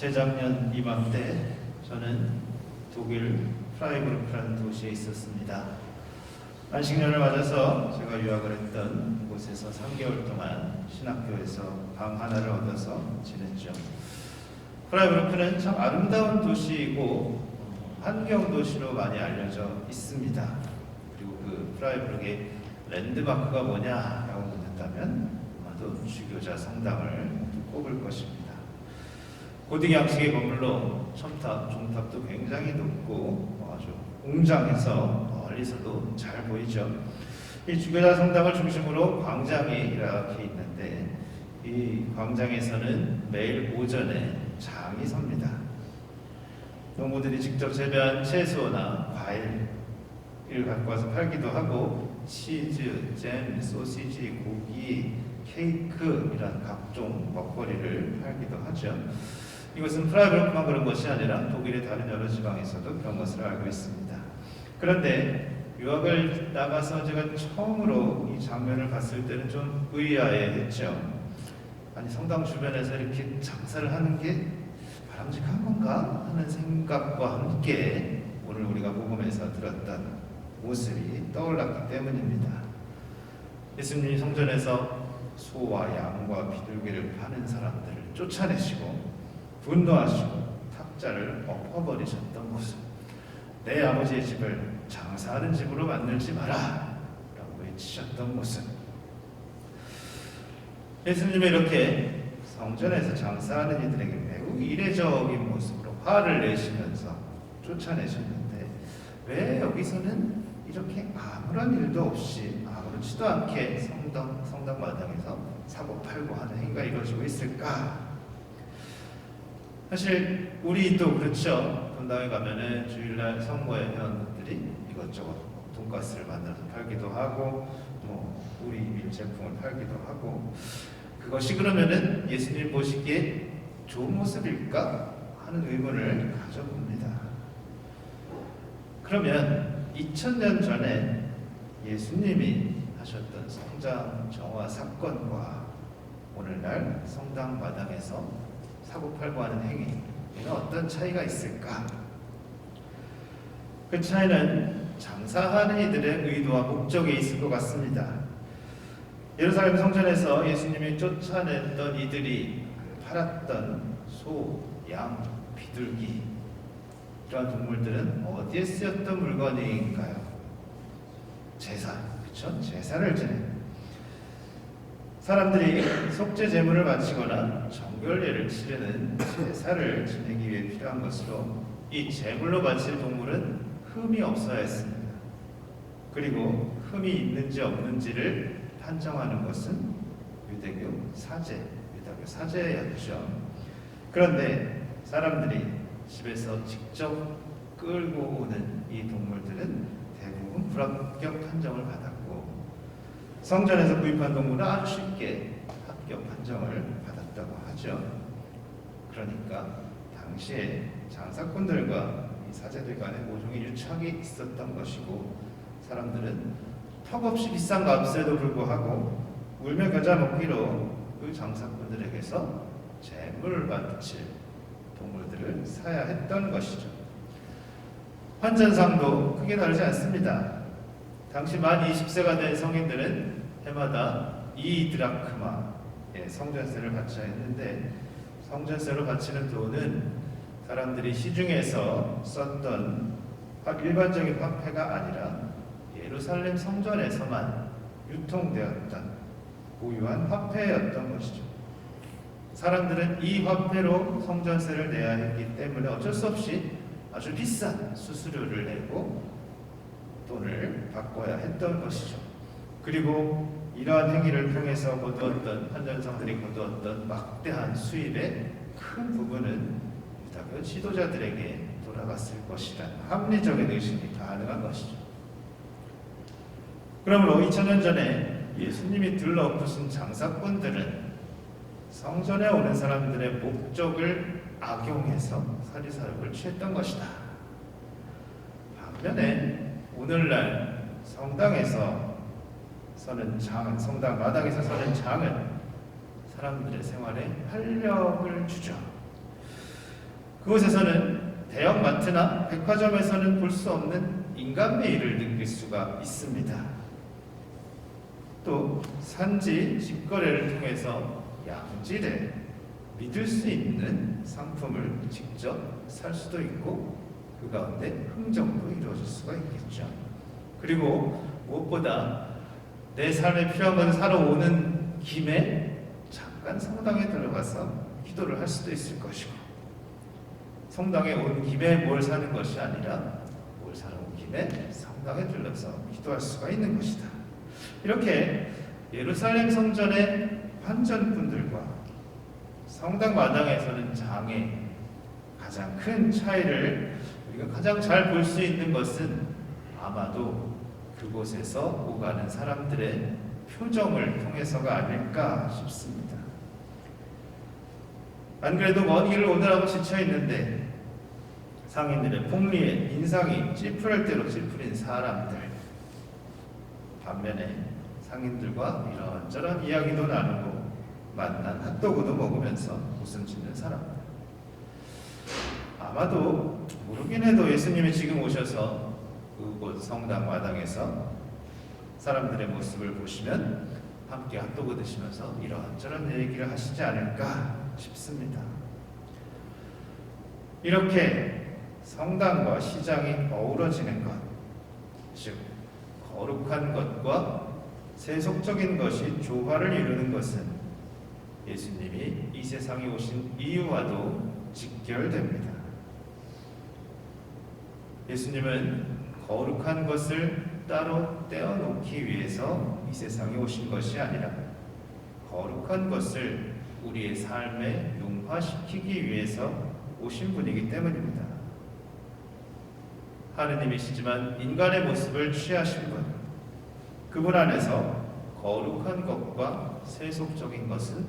재작년 이맘때 저는 독일 프라이부르크라는 도시에 있었습니다. 안식년을 맞아서 제가 유학을 했던 곳에서 3개월 동안 신학교에서 방 하나를 얻어서 지냈죠. 프라이부르크는 참 아름다운 도시이고 환경 도시로 많이 알려져 있습니다. 그리고 그 프라이부르크의 랜드마크가 뭐냐라고 묻는다면 아마도 주교자 성당을 꼽을 것입니다. 고딕 양식의 건물로 첨탑, 종탑도 굉장히 높고 아주 웅장해서 멀리서도 잘 보이죠. 이 주교자 성당을 중심으로 광장이 이렇게 있는데 이 광장에서는 매일 오전에 장이 섭니다. 농부들이 직접 재배한 채소나 과일을 갖고 와서 팔기도 하고 치즈, 잼, 소시지, 고기, 케이크 이런 각종 먹거리를 팔기도 하죠. 이것은 프라이브로만 그런 것이 아니라 독일의 다른 여러 지방에서도 그런 것을 알고 있습니다. 그런데 유학을 나가서 제가 처음으로 이 장면을 봤을 때는 좀 의아해했죠. 아니 성당 주변에서 이렇게 장사를 하는 게 바람직한 건가 하는 생각과 함께 오늘 우리가 복음에서 들었던 모습이 떠올랐기 때문입니다. 예수님이 성전에서 소와 양과 비둘기를 파는 사람들을 쫓아내시고 분노하시고 탁자를 엎어버리셨던 모습. 내 아버지의 집을 장사하는 집으로 만들지 마라. 라고 외치셨던 모습. 예수님이 이렇게 성전에서 장사하는 이들에게 매우 이례적인 모습으로 화를 내시면서 쫓아내셨는데 왜 여기서는 이렇게 아무런 일도 없이 아무렇지도 않게 성당, 성당 마당에서 사고 팔고 하는 행위가 이루어지고 있을까? 사실 우리 또 그렇죠. 본당에 가면은 주일날 성모의 회원들이 이것저것 돈가스를 만들어서 팔기도 하고 뭐 우리 밀제품을 팔기도 하고 그것이 그러면은 예수님 보시기에 좋은 모습일까 하는 의문을 가져봅니다. 그러면 2000년 전에 예수님이 하셨던 성장 정화 사건과 오늘날 성당 마당에서 사고 팔고 하는 행위 이는 어떤 차이가 있을까? 그 차이는 장사하는 이들의 의도와 목적에 있을 것 같습니다. 예루살렘 성전에서 예수님이 쫓아냈던 이들이 팔았던 소, 양, 비둘기 이러한 동물들은 어디에 쓰였던 물건인가요? 제사, 그렇죠? 제사를 지내. 사람들이 속죄 제물을 바치거나 정결례를 치르는 제사를 지내기 위해 필요한 것으로 이 제물로 바칠 동물은 흠이 없어야 했습니다. 그리고 흠이 있는지 없는지를 판정하는 것은 유대교 사제, 유대교 사제였죠. 그런데 사람들이 집에서 직접 끌고 오는 이 동물들은 대부분 불합격 판정을 받았고 성전에서 구입한 동물은 아주 쉽게 합격 판정을 받았다고 하죠. 그러니까 당시에 장사꾼들과 이 사제들 간에 모종의 유착이 있었던 것이고 사람들은 턱없이 비싼 값에도 불구하고 울며 겨자 먹기로 그 장사꾼들에게서 재물 바칠 동물들을 사야 했던 것이죠. 환전상도 크게 다르지 않습니다. 당시 만 20세가 된 성인들은 해마다 2드라크마의 성전세를 바쳐야 했는데 성전세로 바치는 돈은 사람들이 시중에서 썼던 일반적인 화폐가 아니라 예루살렘 성전에서만 유통되었던 고유한 화폐였던 것이죠. 사람들은 이 화폐로 성전세를 내야 했기 때문에 어쩔 수 없이 아주 비싼 수수료를 내고 돈을 바꿔야 했던 것이죠. 그리고 이러한 행위를 통해서 거두었던 환전성들이 거두었던 막대한 수입의 큰 부분은 유다교 지도자들에게 돌아갔을 것이라는 합리적인 의심이 가능한 것이죠. 그러므로 2000년 전에 예수님이 들러엎으신 장사꾼들은 성전에 오는 사람들의 목적을 악용해서 사리사욕을 취했던 것이다. 반면에 오늘날 성당에서 서는 장은 성당 마당에서 서는 장은 사람들의 생활에 활력을 주죠. 그곳에서는 대형 마트나 백화점에서는 볼 수 없는 인간미를 느낄 수가 있습니다. 또 산지 직거래를 통해서 양질의 믿을 수 있는 상품을 직접 살 수도 있고 그 가운데 흥정도 이루어질 수가 있겠죠. 그리고 무엇보다 내 삶에 필요한 것을 사러 오는 김에 잠깐 성당에 들어가서 기도를 할 수도 있을 것이고 성당에 온 김에 뭘 사는 것이 아니라 뭘 사러 온 김에 성당에 들러서 기도할 수가 있는 것이다. 이렇게 예루살렘 성전의 환전꾼들과 성당 마당에서는 장애 가장 큰 차이를 우리가 가장 잘 볼 수 있는 것은 아마도 그곳에서 오가는 사람들의 표정을 통해서가 아닐까 싶습니다. 안 그래도 먼 길을 오느라고 지쳐 있는데 상인들의 폭리에 인상이 찌푸릴 대로 찌푸린 사람들 반면에 상인들과 이런저런 이야기도 나누고 만난 핫도그도 먹으면서 웃음 짓는 사람들 아마도 모르긴 해도 예수님이 지금 오셔서 그곳 성당 마당에서 사람들의 모습을 보시면 함께 핫도그 드시면서 이런저런 얘기를 하시지 않을까 싶습니다. 이렇게 성당과 시장이 어우러지는 것, 즉 거룩한 것과 세속적인 것이 조화를 이루는 것은 예수님이 이 세상에 오신 이유와도 직결됩니다. 예수님은 거룩한 것을 따로 떼어놓기 위해서 이 세상에 오신 것이 아니라 거룩한 것을 우리의 삶에 융화시키기 위해서 오신 분이기 때문입니다. 하느님이시지만 인간의 모습을 취하신 분, 그분 안에서 거룩한 것과 세속적인 것은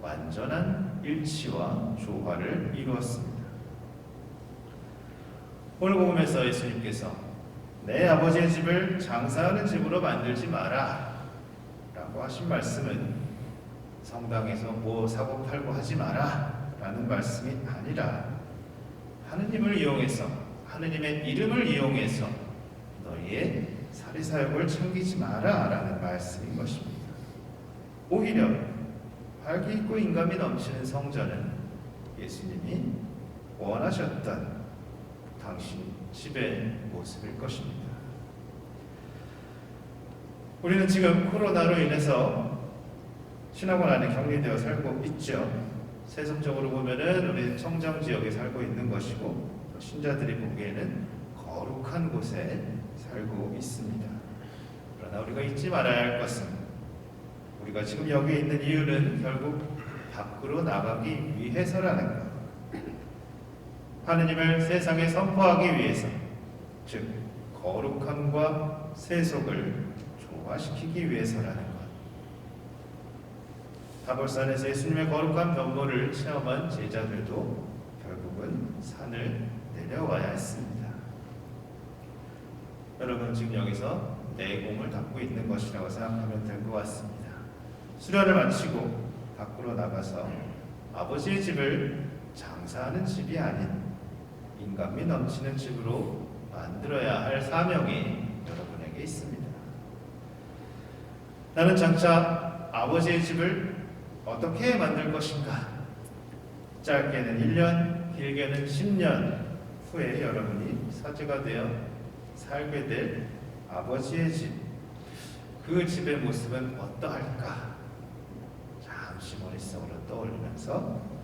완전한 일치와 조화를 이루었습니다. 오늘 복음에서 예수님께서 내 아버지의 집을 장사하는 집으로 만들지 마라 라고 하신 말씀은 성당에서 뭐 사고 팔고 하지 마라 라는 말씀이 아니라 하느님을 이용해서 하느님의 이름을 이용해서 너희의 사리사욕을 챙기지 마라 라는 말씀인 것입니다. 오히려 활기 있고 인감이 넘치는 성전은 예수님이 원하셨던 당신 집의 모습일 것입니다. 우리는 지금 코로나로 인해서 신학원 안에 격리되어 살고 있죠. 세속적으로 보면은 우리 청정 지역에 살고 있는 것이고 또 신자들이 보기에는 거룩한 곳에 살고 있습니다. 그러나 우리가 잊지 말아야 할 것은 우리가 지금 여기 있는 이유는 결국 밖으로 나가기 위해서라는 것. 하느님을 세상에 선포하기 위해서, 즉 거룩함과 세속을 조화시키기 위해서라는 것. 다볼산에서 예수님의 거룩한 변모를 체험한 제자들도 결국은 산을 내려와야 했습니다. 여러분 지금 여기서 내공을 닦고 있는 것이라고 생각하면 될 것 같습니다. 수련을 마치고 밖으로 나가서 아버지의 집을 장사하는 집이 아닌 인간미 넘치는 집으로 만들어야 할 사명이 여러분에게 있습니다. 나는 장차 아버지의 집을 어떻게 만들 것인가? 짧게는 1년, 길게는 10년 후에 여러분이 사제가 되어 살게 될 아버지의 집, 그 집의 모습은 어떠할까? 잠시 머릿속으로 떠올리면서